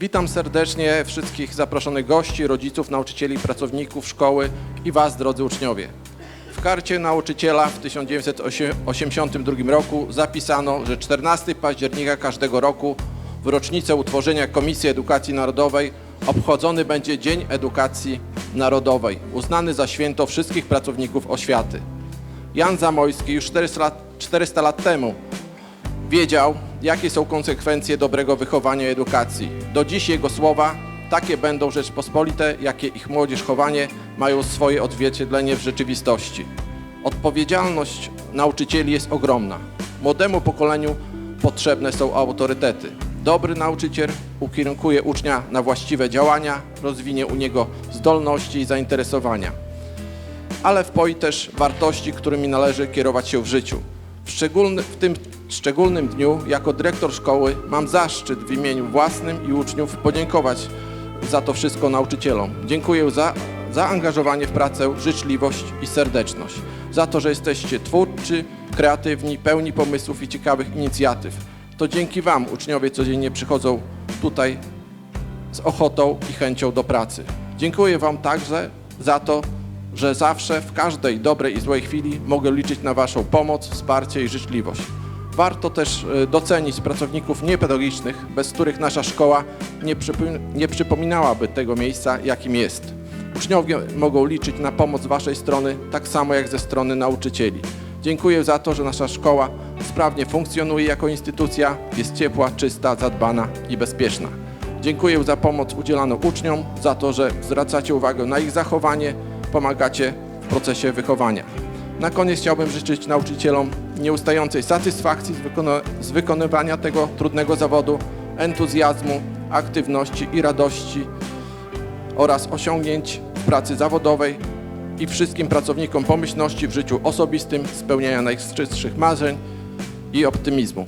Witam serdecznie wszystkich zaproszonych gości, rodziców, nauczycieli, pracowników szkoły i Was, drodzy uczniowie. W karcie nauczyciela w 1982 roku zapisano, że 14 października każdego roku w rocznicę utworzenia Komisji Edukacji Narodowej obchodzony będzie Dzień Edukacji Narodowej, uznany za święto wszystkich pracowników oświaty. Jan Zamojski już 400 lat, 400 lat temu wiedział, jakie są konsekwencje dobrego wychowania i edukacji. Do dziś jego słowa takie będą Rzeczpospolite, jakie ich młodzież chowanie mają swoje odzwierciedlenie w rzeczywistości. Odpowiedzialność nauczycieli jest ogromna. Młodemu pokoleniu potrzebne są autorytety. Dobry nauczyciel ukierunkuje ucznia na właściwe działania, rozwinie u niego zdolności i zainteresowania ale wpoi też wartości, którymi należy kierować się w życiu. Szczególny, w tym szczególnym dniu, jako dyrektor szkoły, mam zaszczyt w imieniu własnym i uczniów podziękować za to wszystko nauczycielom. Dziękuję za zaangażowanie w pracę, życzliwość i serdeczność, za to, że jesteście twórczy, kreatywni, pełni pomysłów i ciekawych inicjatyw. To dzięki Wam uczniowie codziennie przychodzą tutaj z ochotą i chęcią do pracy. Dziękuję Wam także za to, że zawsze w każdej dobrej i złej chwili mogę liczyć na Waszą pomoc, wsparcie i życzliwość. Warto też e, docenić pracowników niepedagogicznych, bez których nasza szkoła nie, przypo- nie przypominałaby tego miejsca, jakim jest. Uczniowie mogą liczyć na pomoc Waszej strony, tak samo jak ze strony nauczycieli. Dziękuję za to, że nasza szkoła sprawnie funkcjonuje jako instytucja, jest ciepła, czysta, zadbana i bezpieczna. Dziękuję za pomoc udzielaną uczniom, za to, że zwracacie uwagę na ich zachowanie, pomagacie w procesie wychowania. Na koniec chciałbym życzyć nauczycielom nieustającej satysfakcji z, z wykonywania tego trudnego zawodu, entuzjazmu, aktywności i radości oraz osiągnięć w pracy zawodowej i wszystkim pracownikom pomyślności w życiu osobistym, spełniania najczystszych marzeń i optymizmu.